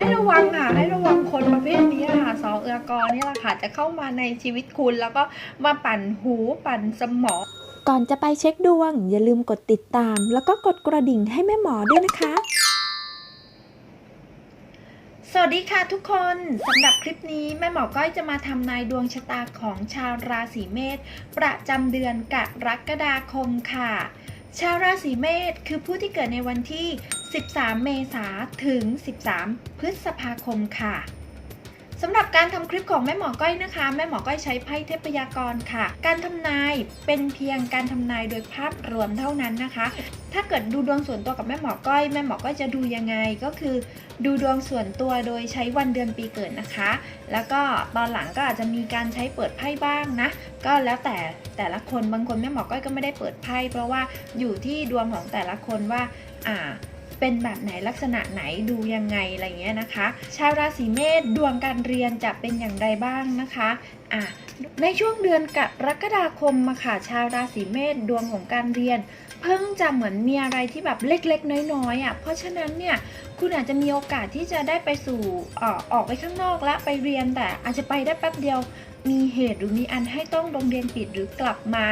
ให้ระวังค่ะให้ระวังคนประเภทนี้ค่ะสอเอือกอนี่แหละค่ะจะเข้ามาในชีวิตคุณแล้วก็มาปั่นหูปั่นสมองก่อนจะไปเช็คดวง อย่าลืมกดติดตาม แล้วก็กดกระดิ่งให้แม่หมอด้วยนะคะ สวัสดีค่ะทุกคนสำหรับคลิปนี้แม่หมอก้อยจะมาทำนายดวงชะตาของชาวราศีเมษประจำเดือนกรกฎาคมค่ะ ชาวราศีเมษคือผู้ที่เกิดในวันที่ 13 เมษาถึง 13 พฤษภาคมค่ะ สำหรับการทำคลิปของแม่หมอก้อยนะคะ แม่หมอก้อยใช้ไพ่เทพยากรค่ะ การทำนายเป็นเพียงการทำนายโดยภาพรวมเท่านั้นนะคะ ถ้าเกิดดูดวงส่วนตัวกับแม่หมอก้อย แม่หมอก้อยจะดูยังไงก็คือ ดูดวงส่วนตัวโดยใช้วันเดือนปีเกิดนะคะ แล้วก็ตอนหลังก็อาจจะมีการใช้เปิดไพ่บ้างนะ ก็แล้วแต่แต่ละคนบางคนแม่หมอก้อยก็ไม่ได้เปิดไพ่เพราะว่าอยู่ที่ดวงของแต่ละคนว่าอ่า เป็นแบบไหนลักษณะไหนดูยังไงอะไรเงี้ยนะคะ ชาวราศีเมษดวงการเรียนจะเป็นอย่างไรบ้างนะคะอะในช่วงเดือนกรกฎาคมมาค่ะชาวราศีเมษดวงของการเรียน เพิ่งจะเหมือนมีอะไรที่แบบเล็กๆ น้อยๆอะเพราะฉะนั้นเนี่ยคุณอาจจะมีโอกาสที่จะได้ไปสู่เออออกไปข้างนอกและไปเรียนแต่อาจจะไปได้แป๊บเดียวมีเหตุหรือมีอันให้ต้องโรงเรียนปิดหรือกลับมา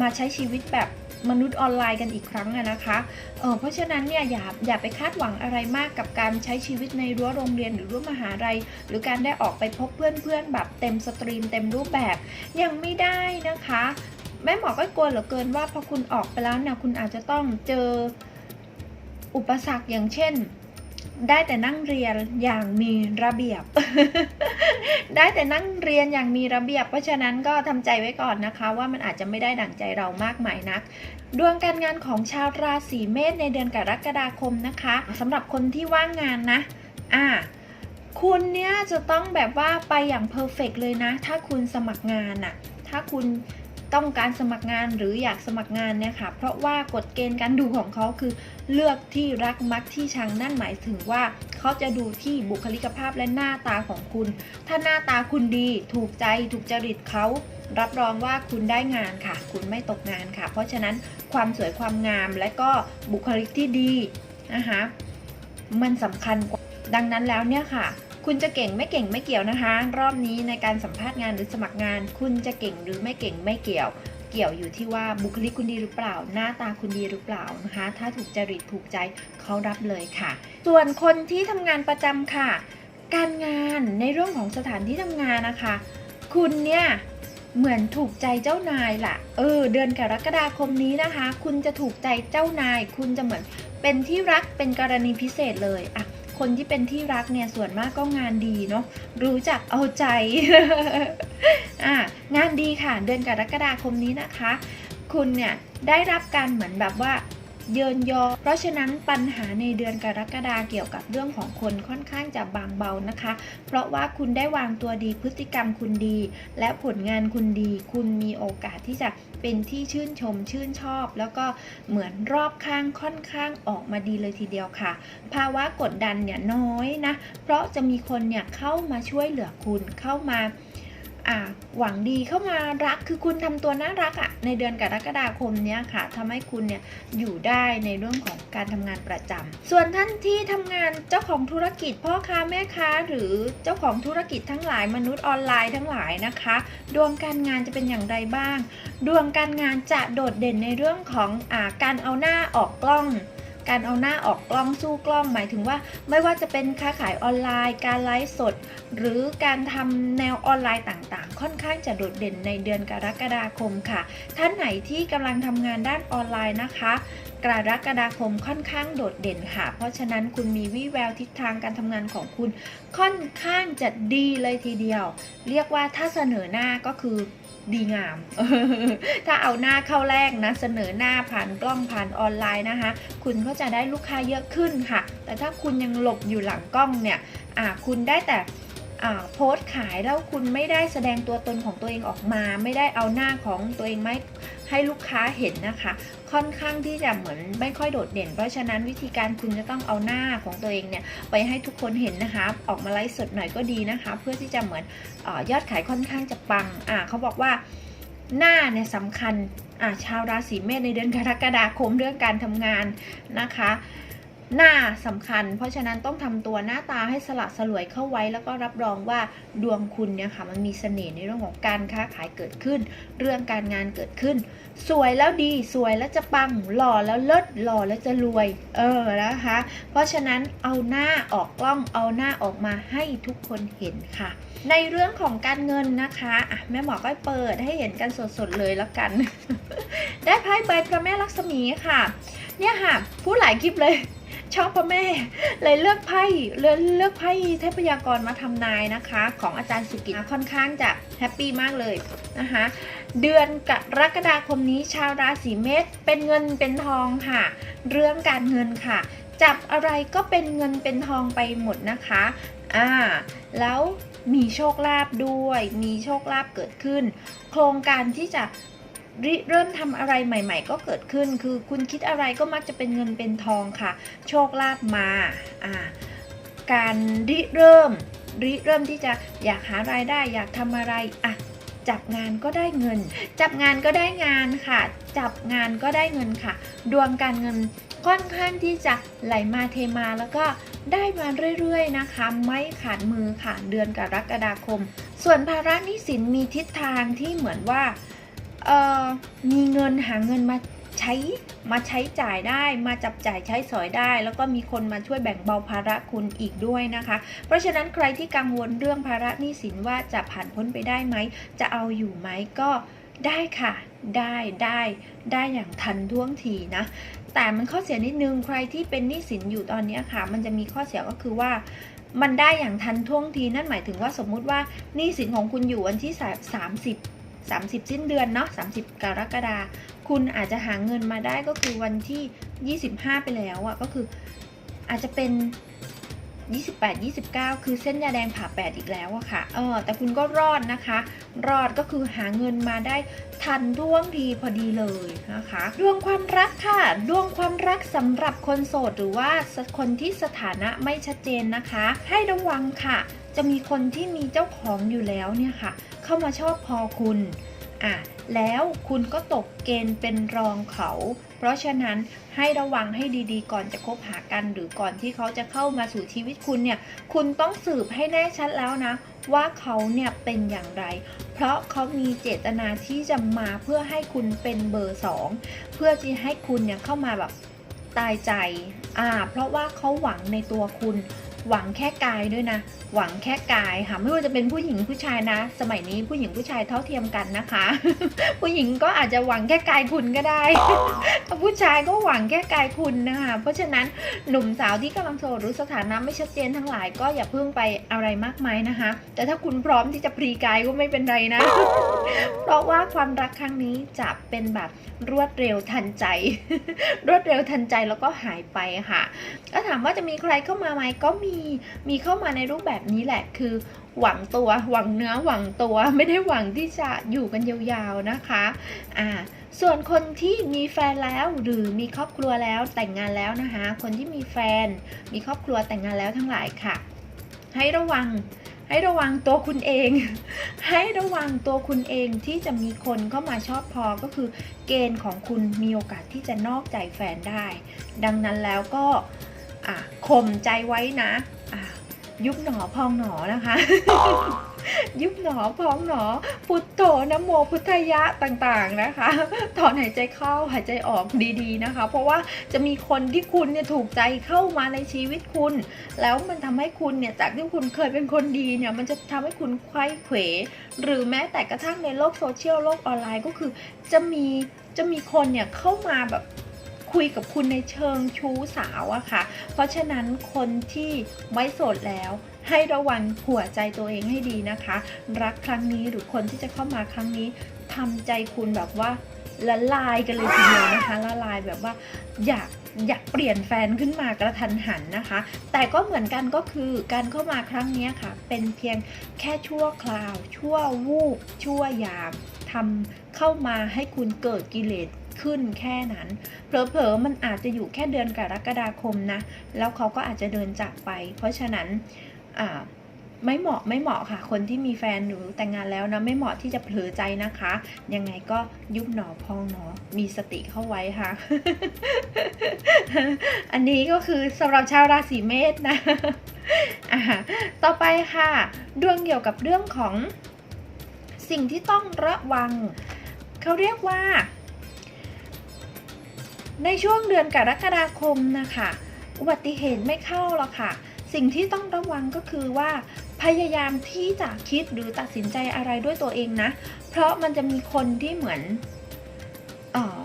มาใช้ชีวิตแบบมนุษย์ออนไลน์กันอีกครั้งนะคะเออเพราะฉะนั้นเนี่ยอย่าอย่าไปคาดหวังอะไรมากกับการใช้ชีวิตในรั้วโรงเรียนหรือรั้วมหาลัย หรือการได้ออกไปพบเพื่อนๆแบบเต็มสตรีมเต็มรูปแบบยังไม่ได้นะคะ แม่หมอก็กลัวเหลือเกินว่าพอคุณออกไปแล้วเนี่ยคุณอาจจะต้องเจออุปสรรคอย่างเช่น ได้แต่นั่งเรียนอย่างมีระเบียบ ได้แต่นั่งเรียนอย่างมีระเบียบ เพราะฉะนั้นก็ทำใจไว้ก่อนนะคะ ว่ามันอาจจะไม่ได้ดั่งใจเรามากมายนัก ดวงการงานของชาวราศีเมษในเดือนกรกฎาคมนะคะสำหรับคนที่ว่างงานนะ อ่าคุณเนี่ยจะต้องแบบว่าไปอย่างเพอร์เฟกเลยนะ ถ้าคุณสมัครงานอะถ้าคุณ ต้องการสมัครงานหรืออยากสมัครงานเนี่ยค่ะ เพราะว่ากฎเกณฑ์การดูของเขาคือเลือกที่รักมักที่ชังนั่นหมายถึงว่าเขาจะดูที่บุคลิกภาพและหน้าตาของคุณ ถ้าหน้าตาคุณดี ถูกใจถูกจริตเขารับรองว่าคุณได้งานค่ะ คุณไม่ตกงานค่ะ เพราะฉะนั้นความสวยความงามและก็บุคลิกที่ดีนะคะมันสำคัญกว่าดังนั้นแล้วเนี่ยค่ะ คุณจะเก่งไม่เก่งไม่เกี่ยวนะคะ รอบนี้ในการสัมภาษณ์งานหรือสมัครงาน คุณจะเก่งหรือไม่เก่งไม่เกี่ยว เกี่ยวอยู่ที่ว่าบุคลิกคุณดีหรือเปล่า หน้าตาคุณดีหรือเปล่านะคะ ถ้าถูกจริตถูกใจเขารับเลยค่ะ ส่วนคนที่ทำงานประจำค่ะ การงานในเรื่องของสถานที่ทำงานนะคะ คุณเนี่ยเหมือนถูกใจเจ้านายล่ะ เออ เดือนกรกฎาคมนี้นะคะ คุณจะถูกใจเจ้านาย คุณจะเหมือนเป็นที่รักเป็นกรณีพิเศษเลยอะ คนที่เป็นที่รักเนี่ยส่วนมากก็งานดีเนาะรู้จักเอาใจอะงานดีค่ะเดือนกรกฎาคมนี้นะคะ คุณเนี่ยได้รับการเหมือนแบบว่าเยินยอ เพราะฉะนั้นปัญหาในเดือนกรกฎาเกี่ยวกับเรื่องของคนค่อนข้างจะบางเบานะคะ เพราะว่าคุณได้วางตัวดีพฤติกรรมคุณดี และผลงานคุณดี คุณมีโอกาสที่จะ เป็นที่ชื่นชมชื่นชอบ แล้วก็เหมือนรอบข้างค่อนข้างออกมาดีเลยทีเดียวค่ะ ภาวะกดดันเนี่ยน้อยนะ เพราะจะมีคนเนี่ยเข้ามาช่วยเหลือคุณเข้ามาา หวังดีเข้ามารักคือคุณทำตัวน่ารักอะ่ะในเดือนกรกฎาคมเนี้ยค่ะทำให้คุณเนี่ยอยู่ได้ในเรื่องของการทำงานประจำส่วนท่านที่ทำงานเจ้าของธุรกิจพ่อค้าแม่ค้า หรือเจ้าของธุรกิจทั้งหลายมนุษย์ออนไลน์ทั้งหลายนะคะ ดวงการงานจะเป็นอย่างไรบ้าง ดวงการงานจะโดดเด่นในเรื่องของอาการเอาหน้าออกกล้อง การเอาหน้าออกกล้องสู้กล้องหมายถึงว่า ไม่ว่าจะเป็นค้าขายออนไลน์ การไลฟ์สด หรือการทำแนวออนไลน์ต่างๆ ค่อนข้างจะโดดเด่นในเดือนกรกฎาคมค่ะ ท่านไหนที่กำลังทำงานด้านออนไลน์นะคะกรกฎาคมค่อนข้างโดดเด่นค่ะ เพราะฉะนั้นคุณมีวิแววทิศทางการทำงานของคุณค่อนข้างจะดีเลยทีเดียว เรียกว่าถ้าเสนอหน้าก็คือ ดีงาม ถ้าเอาหน้าเข้าแรกนะ เสนอหน้าผ่านกล้องผ่านออนไลน์นะคะ คุณก็จะได้ลูกค้าเยอะขึ้นค่ะ แต่ถ้าคุณยังหลบอยู่หลังกล้องเนี่ย อ่า คุณได้แต่ โพสต์ขายแล้วคุณไม่ได้แสดงตัวตนของตัวเองออกมา ไม่ได้เอาหน้าของตัวเองไม่ให้ลูกค้าเห็นนะคะ ค่อนข้างที่จะเหมือนไม่ค่อยโดดเด่น เพราะฉะนั้นวิธีการคุณจะต้องเอาหน้าของตัวเองเนี่ยไปให้ทุกคนเห็นนะคะ ออกมาไลฟ์สดหน่อยก็ดีนะคะ เพื่อที่จะเหมือนออยอดขายค่อนข้างจะปังอ่าเขาบอกว่าหน้าเนี่ยสำคัญอ่าชาวราศีเมษในเดือนกรกฎาคมเรื่องการทำงานนะคะ หน้าสำคัญ เพราะฉะนั้นต้องทำตัวหน้าตาให้สละสลวยเข้าไว้ แล้วก็รับรองว่าดวงคุณเนี่ยค่ะมันมีเสน่ห์ในเรื่องของการค้าขายเกิดขึ้น เรื่องการงานเกิดขึ้น สวยแล้วดีสวยแล้วจะปังหล่อแล้วเลิศหล่อแล้วจะรวย เออนะคะ เพราะฉะนั้นเอาหน้าออกกล้องเอาหน้าออกมาให้ทุกคนเห็นค่ะ ในเรื่องของการเงินนะคะอะแม่หมอก็เปิดให้เห็นกันสดๆเลยแล้วกัน ได้ไพ่ใบพระแม่ลักษมีค่ะ เนี่ยค่ะพูดหลายคลิปเลย ชอบพระแม่ เลยเลือกไพ่เลือกเลือกไพ่เทพยากรมาทำนายนะคะ ของอาจารย์สุกิจค่อนข้างจะแฮปปี้มากเลยนะคะ เดือนกรกฎาคมนี้ชาวราศีเมษเป็นเงินเป็นทองค่ะ เรื่องการเงินค่ะ จับอะไรก็เป็นเงินเป็นทองไปหมดนะคะอ่าแล้วมีโชคลาภด้วย มีโชคลาภเกิดขึ้น โครงการที่จะ ริเริ่มทำอะไรใหม่ ๆ ก็เกิดขึ้น คือคุณคิดอะไรก็มักจะเป็นเงินเป็นทองค่ะ โชคลาภมาอ่าการริเริ่มริเริ่มที่จะอยากหารายได้อยากทำอะไรอะจับงานก็ได้เงิน จับงานก็ได้งานค่ะ จับงานก็ได้เงินค่ะ ดวงการเงินค่อนข้างที่จะไหลมาเทมาแล้วก็ได้มาเรื่อยๆนะคะ ไม่ขาดมือค่ะเดือนกรกฎาคม ส่วนภาระหนี้สินมีทิศทางที่เหมือนว่า เอ่อมีเงินหาเงินมาใช้มาใช้จ่ายได้มาจับจ่ายใช้สอยได้ แล้วก็มีคนมาช่วยแบ่งเบาภาระคุณอีกด้วยนะคะ เพราะฉะนั้นใครที่กังวลเรื่องภาระหนี้สินว่าจะผ่านพ้นไปได้ไหม จะเอาอยู่ไหมก็ได้ค่ะ ได้ได้ได้อย่างทันท่วงทีนะ แต่มันข้อเสียนิดนึงใครที่เป็นหนี้สินอยู่ตอนนี้ค่ะ มันจะมีข้อเสียก็คือว่ามันได้อย่างทันท่วงทีนั่นหมายถึงว่าสมมุติว่าหนี้สินของคุณอยู่วันที่สามสิบสามสิบสิ้นเดือนเนาะสามสิบกรกฎาคุณอาจจะหาเงินมาได้ก็คือวันที่ 25 ไปแล้วอะก็คืออาจจะเป็น 28 29 คือเส้นยาแดงผ่าแปดอีกแล้วอะค่ะเออแต่คุณก็รอดนะคะ รอดก็คือหาเงินมาได้ทันท่วงทีพอดีเลยนะคะดวงความรักค่ะดวงความรักสำหรับคนโสดหรือว่าคนที่สถานะไม่ชัดเจนนะคะ ให้ระวังค่ะ จะมีคนที่มีเจ้าของอยู่แล้วเนี่ยค่ะ เข้ามาชอบพอคุณอะแล้วคุณก็ตกเกณฑ์เป็นรองเขา เพราะฉะนั้นให้ระวังให้ดีๆ ก่อนจะคบหากันหรือก่อนที่เขาจะเข้ามาสู่ชีวิตคุณเนี่ย คุณต้องสืบให้แน่ชัดแล้วนะ ว่าเขาเนี่ยเป็นอย่างไร เพราะเขามีเจตนาที่จะมาเพื่อให้คุณเป็นเบอร์สองเพื่อที่ให้คุณเนี่ยเข้ามาแบบตายใจ อ่า เพราะว่าเขาหวังในตัวคุณ หวังแค่กายด้วยนะ หวังแค่กายค่ะไม่ว่าจะเป็นผู้หญิงผู้ชายนะ สมัยนี้ผู้หญิงผู้ชายเท่าเทียมกันนะคะ ผู้หญิงก็อาจจะหวังแค่กายคุณก็ได้ ผู้ชายก็หวังแค่กายคุณนะคะ เพราะฉะนั้นหนุ่มสาวที่กำลังโสดหรือสถานะไม่ชัดเจนทั้งหลายก็อย่าเพิ่งไปอะไรมากมายนะคะ แต่ถ้าคุณพร้อมที่จะพรีกายก็ไม่เป็นไรนะ เพราะว่าความรักครั้งนี้จะเป็นแบบรวดเร็วทันใจ รวดเร็วทันใจแล้วก็หายไปค่ะ ก็ถามว่าจะมีใครเข้ามาไหมก็มีมีเข้ามาในรูปแบบนี้แหละคือหวังตัวหวังเนื้อหวังตัวไม่ได้หวังที่จะอยู่กันยาวๆนะคะอ่าส่วนคนที่มีแฟนแล้วหรือมีครอบครัวแล้วแต่งงานแล้วนะคะ คนที่มีแฟน มีครอบครัวแต่งงานแล้วทั้งหลายค่ะ ให้ระวังให้ระวังตัวคุณเอง ให้ระวังตัวคุณเองที่จะมีคนเข้ามาชอบพอก็คือ เกณฑ์ของคุณมีโอกาสที่จะนอกใจแฟนได้ ดังนั้นแล้วก็ อะข่มใจไว้นะอะยุบหนอพองหนอนะคะ ยุบหนอพองหนอ พุทโธนะโมพุทธยะต่างๆนะคะถอนหายใจเข้าหายใจออกดีๆนะคะ เพราะว่าจะมีคนที่คุณเนี่ยถูกใจเข้ามาในชีวิตคุณ แล้วมันทำให้คุณเนี่ยจากที่คุณเคยเป็นคนดีเนี่ยมันจะทำให้คุณไขว้เขว หรือแม้แต่กระทั่งในโลกโซเชียลโลกออนไลน์ก็คือ จะมีจะมีคนเนี่ยเข้ามาแบบ คุยกับคุณในเชิงชู้สาวอะค่ะ เพราะฉะนั้นคนที่ไม่โสดแล้วให้ระวังหัวใจตัวเองให้ดีนะคะ รักครั้งนี้หรือคนที่จะเข้ามาครั้งนี้ทำใจคุณแบบว่าละลายกันเลยทีเดียวนะคะละลายแบบว่าอยากอยากเปลี่ยนแฟนขึ้นมากระทันหันนะคะ แต่ก็เหมือนกันก็คือการเข้ามาครั้งนี้ค่ะ เป็นเพียงแค่ชั่วคราว ชั่ววูบชั่วยามทำเข้ามาให้คุณเกิดกิเลส ขึ้นแค่นั้น เผลอๆมันอาจจะอยู่แค่เดือนกรกฎาคมนะ แล้วเขาก็อาจจะเดินจากไป เพราะฉะนั้นไม่เหมาะไม่เหมาะค่ะ คนที่มีแฟนหรือแต่งงานแล้วนะไม่เหมาะที่จะเผลอใจนะคะ ยังไงก็ยุบหนอพองหนอมีสติเข้าไว้ค่ะ อันนี้ก็คือสำหรับชาวราศีเมษนะอะต่อไปค่ะดวงเกี่ยวกับเรื่องของสิ่งที่ต้องระวัง เขาเรียกว่า ในช่วงเดือนกรกฎาคมนะคะ อุบัติเหตุไม่เข้าหรอกค่ะ สิ่งที่ต้องระวังก็คือว่า พยายามที่จะคิดหรือตัดสินใจอะไรด้วยตัวเองนะ เพราะมันจะมีคนที่เหมือนเออ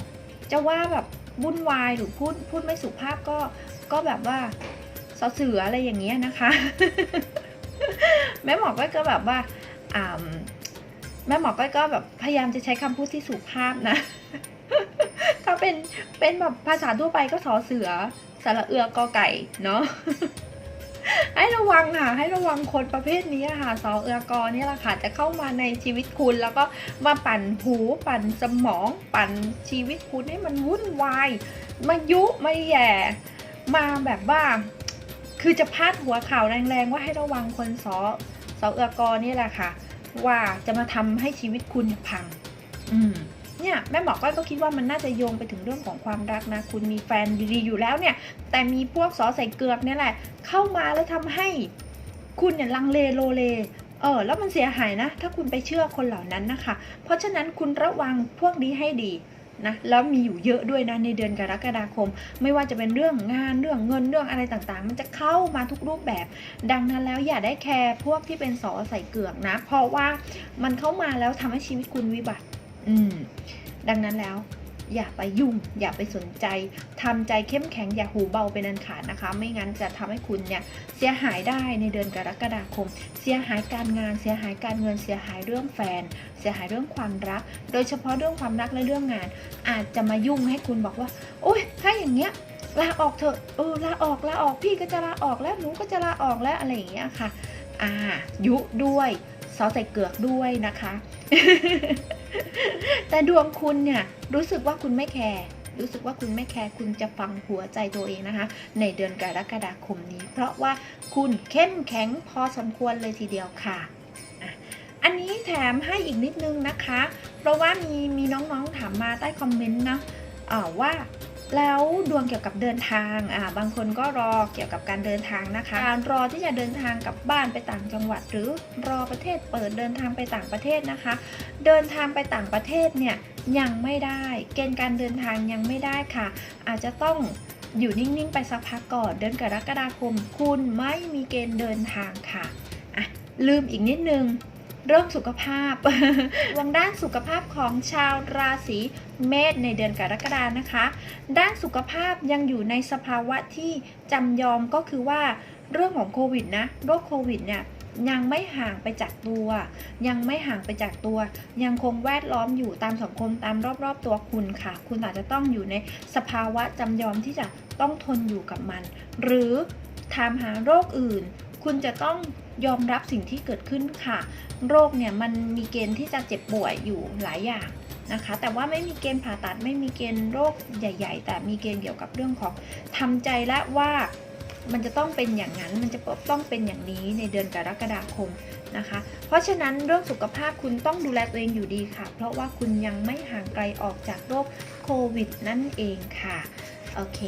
จะว่าแบบวุ่นวายหรือพูดพูดไม่สุภาพก็ก็แบบว่าสอเสืออะไรอย่างเงี้ยนะคะ แม่หมอก็ก็แบบว่าอ่าแม่หมอก็ก็แบบพยายามจะใช้คำพูดที่สุภาพนะ ถ้าเป็นเป็นแบบภาษาทั่วไปก็สอเสือสระเอือกอไก่เนาะให้ระวังค่ะ ให้ระวังคนประเภทนี้ค่ะสอเอือกอนี่แหละค่ะ จะเข้ามาในชีวิตคุณแล้วก็มาปั่นหูปั่นสมอง ปั่นชีวิตคุณให้มันวุ่นวายมายุมาแย่มาแบบว่า คือจะพาดหัวข่าวแรงๆว่าให้ระวังคนสอสอเอือกอนี่แหละค่ะ ว่าจะมาทำให้ชีวิตคุณพัง อืม เนี่ยแม่หมอก้อยก็คิดว่ามันน่าจะโยงไปถึงเรื่องของความรักนะ คุณมีแฟนดีๆอยู่แล้วเนี่ย แต่มีพวกสอใส่เกือกเนี่ยแหละ เข้ามาแล้วทำให้คุณเนี่ยลังเลโลเลเออแล้วมันเสียหายนะ ถ้าคุณไปเชื่อคนเหล่านั้นนะคะ เพราะฉะนั้นคุณระวังพวกนี้ให้ดีนะแล้วมีอยู่เยอะด้วยนะในเดือนกรกฎาคม ไม่ว่าจะเป็นเรื่องงานเรื่องเงินเรื่องอะไรต่างๆ มันจะเข้ามาทุกรูปแบบ ดังนั้นแล้วอย่าได้แคร์พวกที่เป็นสอใส่เกือกนะ เพราะว่ามันเข้ามาแล้วทำให้ชีวิตคุณวิบัติ อืมดังนั้นแล้ว อย่าไปยุ่ง อย่าไปสนใจทำใจเข้มแข็งอย่าหูเบาเป็นอันขาดนะคะ ไม่งั้นจะทำให้คุณเนี่ยเสียหายได้ในเดือนกรกฎาคม เสียหายการงาน เสียหายการเงิน เสียหายเรื่องแฟน เสียหายเรื่องความรัก โดยเฉพาะเรื่องความรักและเรื่องงาน อาจจะมายุ่งให้คุณบอกว่า โอ๊ยถ้าอย่างเงี้ยลาออกเถอะเออลาออกลาออกพี่ก็จะลาออกแล้วหนูก็จะลาออกแล้วอะไรอย่างเงี้ยค่ะ อ่า ยุด้วย ซอใส่เกลือกด้วยนะคะ แต่ดวงคุณเนี่ยรู้สึกว่าคุณไม่แคร์รู้สึกว่าคุณไม่แคร์คุณจะฟังหัวใจตัวเองนะคะ ในเดือนกรกฎาคมนี้ เพราะว่าคุณเข้มแข็งพอสมควรเลยทีเดียวค่ะ อันนี้แถมให้อีกนิดนึงนะคะ เพราะว่ามีมีน้องๆถามมาใต้คอมเมนต์นะว่า แล้วดวงเกี่ยวกับเดินทางอ่าบางคนก็รอเกี่ยวกับการเดินทางนะคะ การรอที่จะเดินทางกลับบ้านไปต่างจังหวัด หรือรอประเทศเปิดเดินทางไปต่างประเทศนะคะ เดินทางไปต่างประเทศเนี่ยยังไม่ได้ เกณฑ์การเดินทางยังไม่ได้ค่ะ อาจจะต้องอยู่นิ่ง ๆ ไปสักพักก่อนเดือนกรกฎาคม คุณไม่มีเกณฑ์เดินทางค่ะอะ ลืมอีกนิดนึง เรื่องสุขภาพวงด้านสุขภาพของชาวราศี เมษในเดือนกรกฎานะคะ ด้านสุขภาพยังอยู่ในสภาวะที่จำยอมก็คือว่าเรื่องของโควิดนะโรคโควิดเนี่ยยังไม่ห่างไปจากตัว ยังไม่ห่างไปจากตัว ยังคงแวดล้อมอยู่ตามสังคมตามรอบๆตัวคุณค่ะ คุณอาจจะต้องอยู่ในสภาวะจำยอมที่จะต้องทนอยู่กับมัน หรือถามหาโรคอื่น คุณจะต้องยอมรับสิ่งที่เกิดขึ้นค่ะ โรคเนี่ยมันมีเกณฑ์ที่จะเจ็บป่วยอยู่หลายอย่าง นะคะ แต่ว่าไม่มีเกณฑ์ผ่าตัดไม่มีเกณฑ์โรคใหญ่ ๆ แต่มีเกณฑ์เกี่ยวกับเรื่องของทำใจและว่ามันจะต้องเป็นอย่างนั้น มันจะต้องเป็นอย่างนี้ในเดือนกรกฎาคมนะคะ เพราะฉะนั้นเรื่องสุขภาพคุณต้องดูแลตัวเองอยู่ดีค่ะ เพราะว่าคุณยังไม่ห่างไกลออกจากโรคโควิดนั่นเองค่ะ โอเค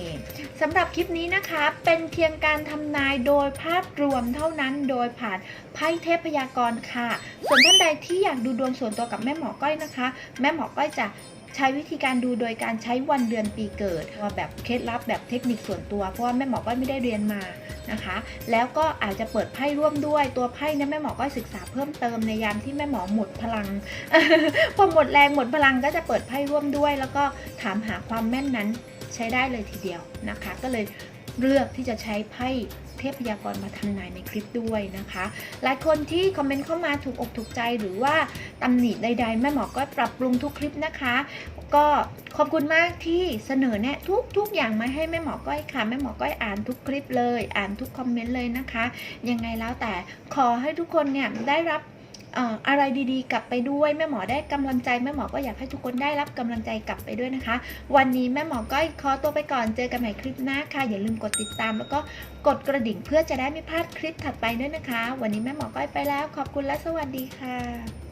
สำหรับคลิปนี้นะคะเป็นเพียงการทำนายโดยภาพรวมเท่านั้นโดยผ่านไพ่เทพยากรณ์ค่ะ ส่วนท่านใดที่อยากดูดวงส่วนตัวกับแม่หมอก้อยนะคะ แม่หมอก้อยจะใช้วิธีการดูโดยการใช้วันเดือนปีเกิดแบบเคล็ดลับแบบเทคนิคส่วนตัว เพราะว่าแม่หมอก้อยไม่ได้เรียนมา นะคะ แล้วก็อาจจะเปิดไพ่ร่วมด้วยตัวไพ่เนี่ยแม่หมอก็ศึกษาเพิ่มเติมในยามที่แม่หมอหมดพลังพอหมดแรงหมดพลังก็จะเปิดไพ่ร่วมด้วย แล้วก็ถามหาความแม่นนั้นใช้ได้เลยทีเดียวนะคะ ก็เลยเลือกที่จะใช้ไพ่ เทพยากรณ์มาทำนายในคลิปด้วยนะคะ หลายคนที่คอมเมนต์เข้ามาถูกอกถูกใจหรือว่าตำหนิใด ๆ แม่หมอก็ปรับปรุงทุกคลิปนะคะ ก็ขอบคุณมากที่เสนอแนะทุกทุกอย่างมาให้แม่หมอก้อยค่ะแม่หมอก้อยอ่านทุกคลิปเลย อ่านทุกคอมเมนต์เลยนะคะ ยังไงแล้วแต่ขอให้ทุกคนเนี่ยได้รับ อะไรดีๆ กลับไปด้วยแม่หมอได้กำลังใจแม่หมอก็อยากให้ทุกคนได้รับกำลังใจกลับไปด้วยนะคะ วันนี้แม่หมอก้อยขอตัวไปก่อนเจอกันใหม่คลิปหน้าค่ะ อย่าลืมกดติดตาม แล้วก็กดกระดิ่งเพื่อจะได้ไม่พลาดคลิปถัดไปด้วยนะคะ วันนี้แม่หมอก้อยไปแล้ว ขอบคุณและสวัสดีค่ะ